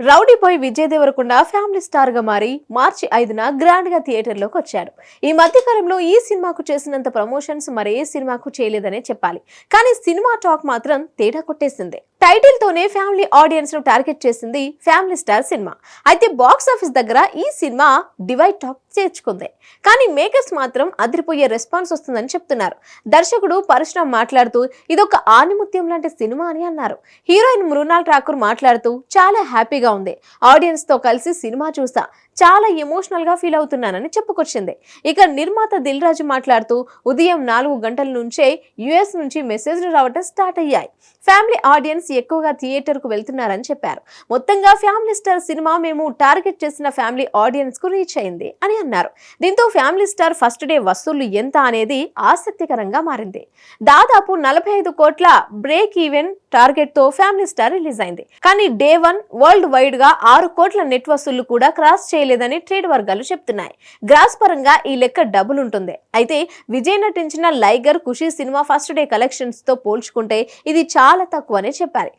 Rowdy boy Vijay Deverakonda family స్టార్గా మారి మార్చి ఐదున గ్రాండ్గా థియేటర్లోకి వచ్చాడు ఈ మధ్య కాలంలో ఈ సినిమాకు చేసినంత ప్రమోషన్స్ మరే సినిమాకు చేయలేదనే చెప్పాలి. కానీ సినిమా టాక్ మాత్రం తేడా కొట్టేసింది. టైటిల్ తోనే ఫ్యామిలీ ఆడియన్స్ను టార్గెట్ చేసింది ఫ్యామిలీ స్టార్ సినిమా. అయితే బాక్స్ ఆఫీస్ దగ్గర ఈ సినిమా డివైడ్ టాక్ చేర్చుకుంది. కానీ మేకర్స్ మాత్రం అదిరిపోయే రెస్పాన్స్ వస్తుందని చెప్తున్నారు. దర్శకుడు పరశురామ్ మాట్లాడుతూ ఇదొక ఆనిముత్యం లాంటి సినిమా అని అన్నారు. హీరోయిన్ మృణాల్ ఠాకూర్ మాట్లాడుతూ చాలా హ్యాపీగా ఉంది. ఆడియన్స్తో కలిసి సినిమా చూసా చాలా ఎమోషనల్గా ఫీల్ అవుతున్నానని చెప్పుకొచ్చింది. ఇక నిర్మాత దిల్ రాజు మాట్లాడుతూ ఉదయం నాలుగు గంటల నుంచే యుఎస్ నుంచి మెసేజ్లు రావటం స్టార్ట్ అయ్యాయి. ఫ్యామిలీ ఆడియన్స్ ఎక్కువగా థియేటర్కు వెళ్తున్నారని చెప్పారు. మొత్తంగా ఫ్యామిలీ స్టార్ సినిమా మేము టార్గెట్ చేసిన ఫ్యామిలీ ఆడియన్స్కు రీచ్ అయింది అని అన్నారు. దీంతో ఫ్యామిలీ స్టార్ ఫస్ట్ డే వసూళ్ళు ఎంత అనేది ఆసక్తికరంగా మారింది. దాదాపు నలభై ఐదు కోట్ల బ్రేక్ ఈవెన్ టార్గెట్తో ఫ్యామిలీ స్టార్ రిలీజ్ అయింది. కానీ డే వన్ వరల్డ్ వైడ్గా ఆరు కోట్ల నెట్ వసూళ్ళు కూడా క్రాస్ చేయలేదని ట్రేడ్ వర్గాలు చెప్తున్నాయి. గ్రాస్ పరంగా ఈ లెక్క డబుల్ ఉంటుంది. అయితే విజయ్ నటించిన లైగర్ ఖుషి సినిమా ఫస్ట్ డే కలెక్షన్స్తో పోల్చుకుంటే ఇది చాలా తక్కువనే చెప్పాలి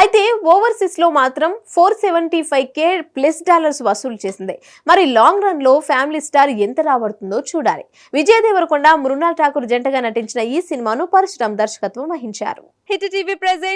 అయితే ఓవర్సీస్లో మాత్రం four seventy five K plus dollars వసూలు చేసింది. మరి లాంగ్ రన్లో ఫ్యామిలీ స్టార్ ఎంత రాబడుతుందో చూడాలి. విజయ్ దేవరకొండ మృణాల్ ఠాకూర్ జంటగా నటించిన ఈ సినిమాను పరశురామ్ దర్శకత్వం వహించారు. Hit TV